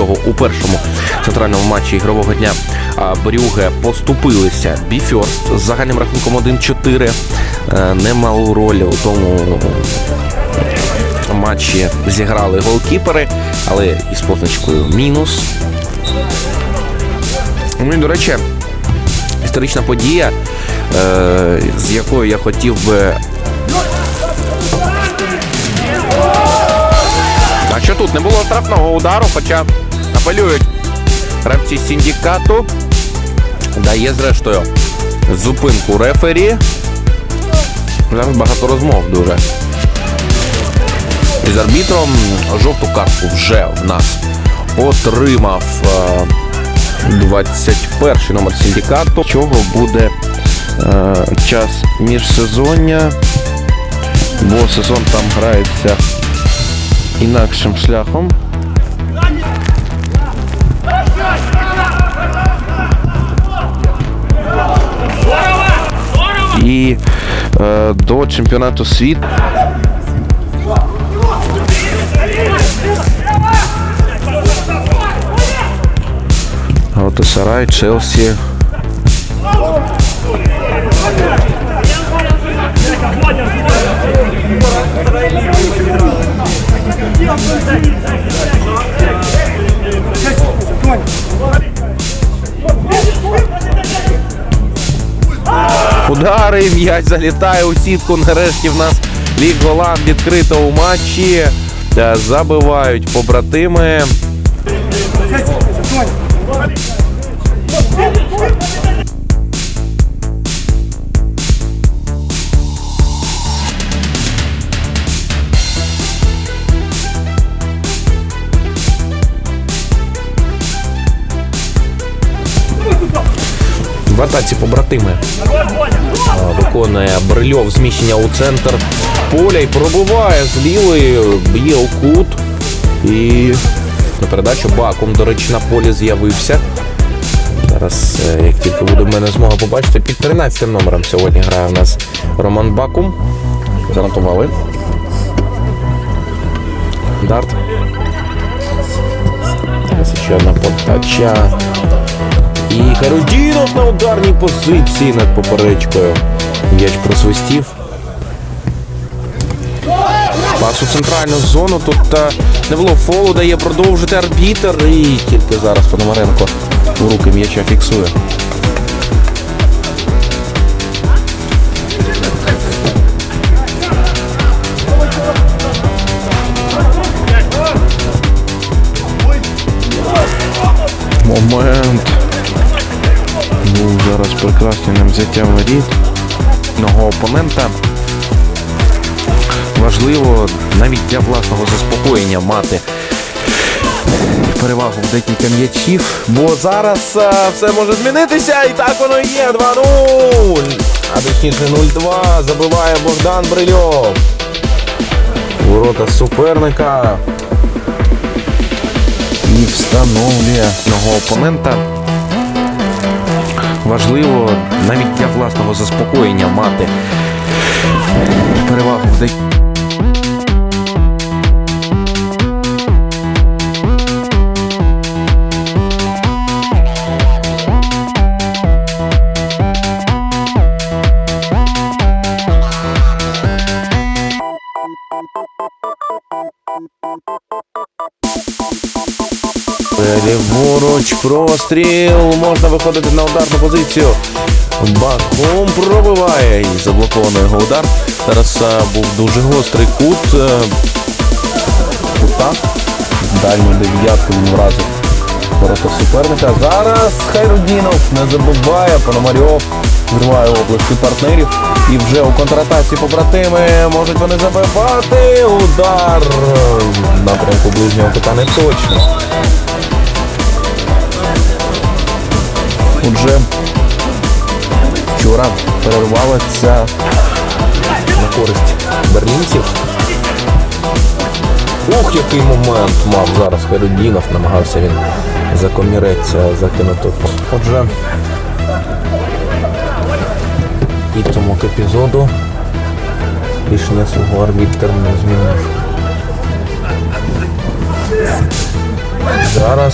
цього у першому центральному матчі ігрового дня Брюге поступилися Біфьорст з загальним рахунком 1-4. Е, Немалу роль у тому матчі зіграли голкіпери, але із позначкою мінус. Ну і, до речі, історична подія, е, з якою я хотів би. А що тут? Не було штрафного удару, хоча апелюють гравці синдикату. Дає зрештою зупинку рефері. Зараз багато розмов дуже. І з арбітром жовту картку вже в нас отримав е, 21 номер синдикату. Чого буде е, час міжсезоння, бо сезон там грається інакшим шляхом. І е, до чемпіонату світу. Сарай, Челсі. Удари, м'яч залітає у сітку. Нарешті в нас Ліг Голланд відкрита у матчі. Забивають побратими. В атаці побратими виконує Брильов зміщення у центр поля і пробиває з лівої, б'є у кут. І на передачу Бакум, до речі, на полі з'явився. Зараз, е, як тільки буде в мене змога побачити, під 13 номером сьогодні грає у нас Роман Бакум. Занотували. Дарт. Зараз ще одна подача. І Харудінов на ударній позиції над поперечкою. М'яч просвистів. Пас у центральну зону. Тут е, не було фолу, дає продовжити арбітер. І тільки зараз Пономаренко у руки м'яча фіксує. Момент. Був зараз прекрасним взяття воріт одного опонента. Важливо навіть для власного заспокоєння мати перевагу в декілька м'ячів. Бо зараз е, все може змінитися, і так воно є. 2-0. А точніше 0-2 забиває Богдан Брильов. Ворота суперника. І встановлює одного опонента. Важливо навіть для власного заспокоєння мати перевагу в Ліворуч, простріл. Можна виходити на ударну позицію. Бахом пробиває і заблокований його удар. Зараз був дуже гострий кут. е, Кута. Дальню дев'ятку він вразив ворота суперника. Зараз Хайрудінов не забуває. Пономарьов зриває області партнерів. І вже у контратаці побратими можуть вони забивати. Удар напрямку ближнього кута не точно. Отже, вчора перервалася на користь берлінців. Ух, який момент мав зараз Херудінов, намагався він за комірець е, закинути. Отже, підсумок епізоду. Рішення свого арбітр не змінив.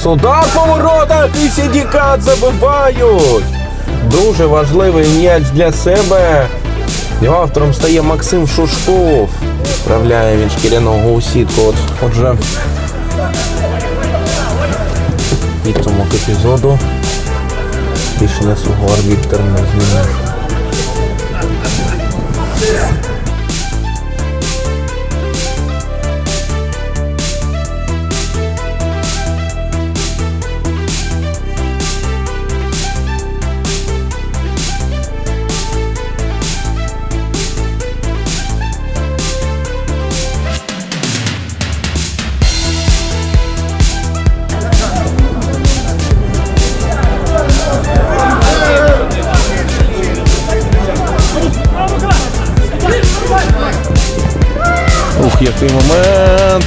Зараз удар по воротах і Сідікат забивають. Дуже важливий м'яч для себе. Його автором стає Максим Шушков. Вправляє він шкіряного у сітку. От, отже, підсумок епізоду. Рішення свого арбітр не змінив. Який момент.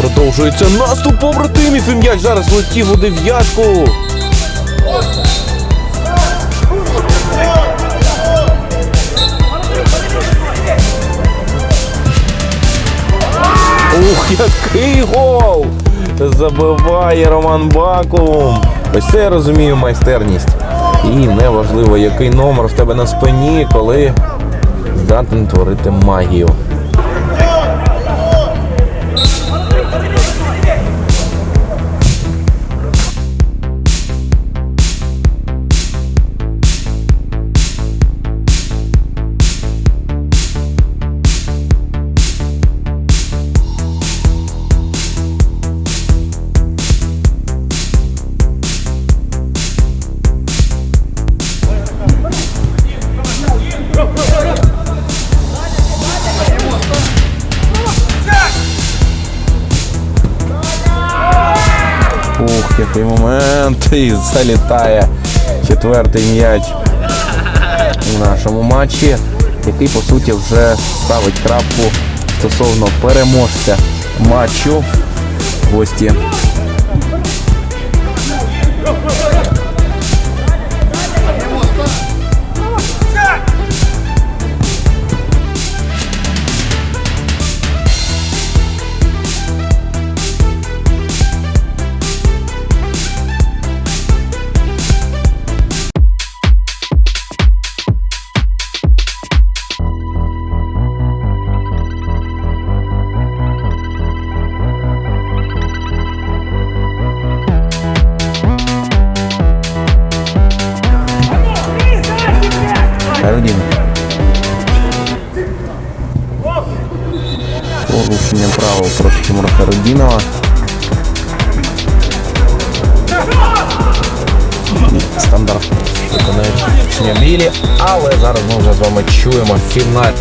Продовжується наступ побратимів і зараз летів у дев'ятку. Ух, який гол! Забиває Роман Бакум. Ось це я розумію майстерність. І неважливо, який номер в тебе на спині, коли здатен творити магію. Oh. Ух, момент. І залітає четвертий м'яч у нашому матчі, який по суті вже ставить крапку стосовно переможця матчу. Гості Порушення правил проти Тимура Харудінова. Стандарт рішення білі, але зараз ми вже з вами чуємо фінал.